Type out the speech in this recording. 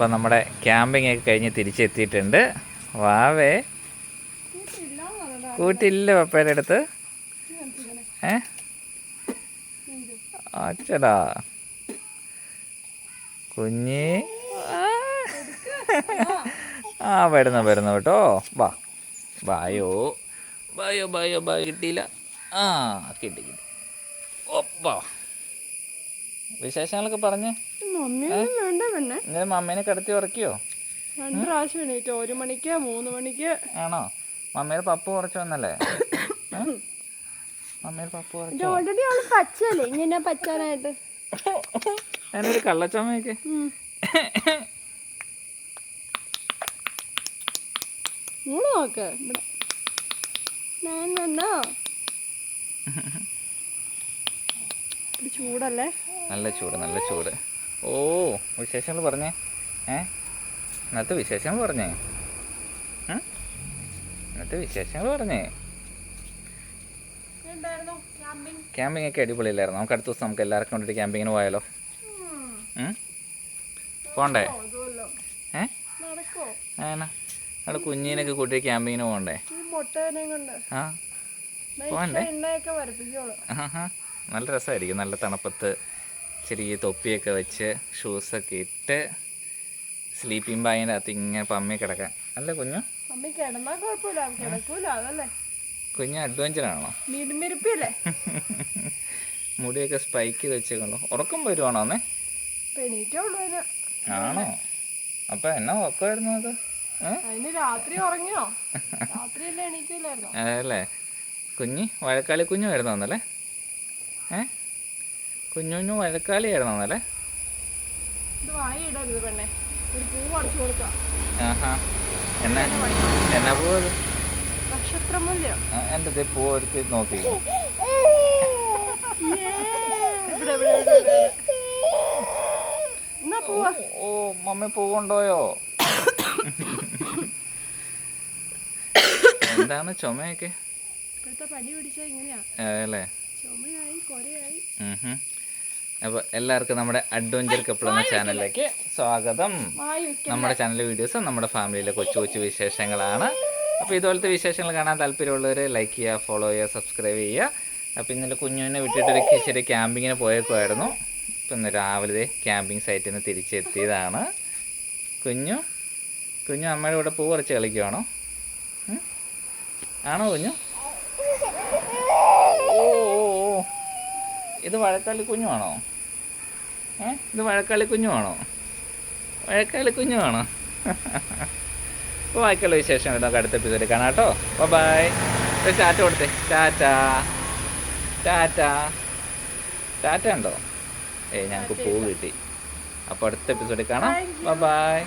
അപ്പം നമ്മുടെ ക്യാമ്പിംഗ് ഒക്കെ കഴിഞ്ഞ് തിരിച്ചെത്തിയിട്ടുണ്ട്. വാവേ. കൂട്ടില്ല പപ്പയുടെ അടുത്ത്. ഏ? അച്ചടാ. കുഞ്ഞി. ആ വരുന്നു വരുന്നു കേട്ടോ. വാ. ബായോ ബായോ ബായോ ബായോ കിട്ടിയില്ല. ആ കിട്ടി കിട്ടി. ഒപ്പാ. വിശേഷങ്ങളൊക്കെ പറഞ്ഞേ. ഇന്നലെ മമ്മീനെ കിടത്തി ഉറക്കിയോ? രണ്ട് പ്രാവശ്യം എണീറ്റു. ഒരു മണിക്ക് മൂന്ന് മണിക്ക്. ആണോ? മമ്മിയുടെ പപ്പ് കുറച്ച് വന്നല്ലേ? മമ്മിയുടെ പപ്പ് കുറച്ച് ഓൾറെഡി അവൾ പച്ചല്ലേ ഇങ്ങനെ പച്ചാനായിട്ട് ഞാനൊരു കള്ളച്ചമ്മയൊക്കെ നോക്ക്. ഞാൻ വന്നോ ചൂടല്ലേ? നല്ല ചൂട് നല്ല ചൂട്. ഓ വിശേഷങ്ങൾ പറഞ്ഞേ. ഏ? ഇന്നത്തെ വിശേഷങ്ങൾ പറഞ്ഞേ? ഇന്നത്തെ വിശേഷങ്ങൾ പറഞ്ഞേ. ക്യാമ്പിംഗ് ഒക്കെ അടിപൊളിയില്ലായിരുന്നു? നമുക്ക് അടുത്ത ദിവസം നമുക്ക് എല്ലാവർക്കും കൊണ്ടിട്ട് ക്യാമ്പിങ്ങിന് പോയാലോ? പോണ്ടേ? ഏ? അവിടെ കുഞ്ഞിനൊക്കെ കൂട്ടി ക്യാമ്പിങ്ങിന് പോകണ്ടേ ഈ മുട്ടേനെ കൊണ്ട് ആ? നല്ല രസമായിരിക്കും. നല്ല തണുപ്പത്ത് ചെറിയ തൊപ്പിയൊക്കെ വെച്ച് ഷൂസൊക്കെ ഇട്ട് സ്ലീപ്പിംഗ് ബാഗിന്റെ അകത്ത് ഇങ്ങനെ പമ്മി കിടക്കാൻ. അല്ലേ കുഞ്ഞു? കുഞ്ഞു അഡ്വഞ്ചറാണോ മുടിയൊക്കെ സ്പൈക്ക് വെച്ചേക്കണോ ഉറക്കം വരുവാണോ ആണോ? അപ്പൊ എന്നാ ഉറക്കമായിരുന്നു അത്? രാത്രി ഉറങ്ങിയോ? രാത്രി അല്ലേ കുഞ്ഞി അതല്ലേ. കുഞ്ഞ് വഴക്കാളി കുഞ്ഞു ആയിരുന്നു എന്നല്ലേ ഏ? കുഞ്ഞു കുഞ്ഞു വഴക്കാളിയായിരുന്നു ആയിരുന്നു എന്നാ എന്നാ പൂവ് എന്റെ പൂ എടുത്ത് നോക്കി. ഓ മമ്മി പൂ കൊണ്ടോയോ എന്താണ് ചുമയൊക്കെ? അല്ലേ അപ്പോൾ എല്ലാവർക്കും നമ്മുടെ അഡ്വഞ്ചർ കപ്പിൾ എന്ന ചാനലിലേക്ക് സ്വാഗതം. നമ്മുടെ ചാനൽ വീഡിയോസ് നമ്മുടെ ഫാമിലിയിലെ കൊച്ചു കൊച്ചു വിശേഷങ്ങളാണ്. അപ്പോൾ ഇതുപോലത്തെ വിശേഷങ്ങൾ കാണാൻ താല്പര്യമുള്ളവർ ലൈക്ക് ചെയ്യുക ഫോളോ ചെയ്യുക സബ്സ്ക്രൈബ് ചെയ്യുക. അപ്പോൾ ഇന്നലെ കുഞ്ഞുവിനെ വിട്ടിട്ടൊരു ചെറിയ ക്യാമ്പിങ്ങിന് പോയേക്കുമായിരുന്നു ഇപ്പം ഇന്ന് രാവിലെ ക്യാമ്പിംഗ് സൈറ്റിൽ നിന്ന് തിരിച്ചെത്തിയതാണ്. കുഞ്ഞു കുഞ്ഞു അമ്മയുടെ കൂടെ പൂ കുറച്ച് കളിക്കുവാണോ? ആണോ കുഞ്ഞു ഓ ഓ, ഓ. ഇത് വഴക്കാളി കുഞ്ഞുവാണോ? ഏ? ഇത് വഴക്കാളി കുഞ്ഞുവാണോ? വഴക്കാളി കുഞ്ഞുവാണോ? അപ്പോൾ ബാക്കിയുള്ള വിശേഷം നമുക്ക് അടുത്ത എപ്പിസോഡിൽ കാണാം കേട്ടോ. ബൈ ഒരു ടാറ്റ കൊടുത്തേ. ടാറ്റ ടാറ്റ ടാറ്റ ഉണ്ടോ? ഏയ് ഞങ്ങൾക്ക് പൂ കിട്ടി. അപ്പോൾ അടുത്ത എപ്പിസോഡിൽ കാണാം. ബൈ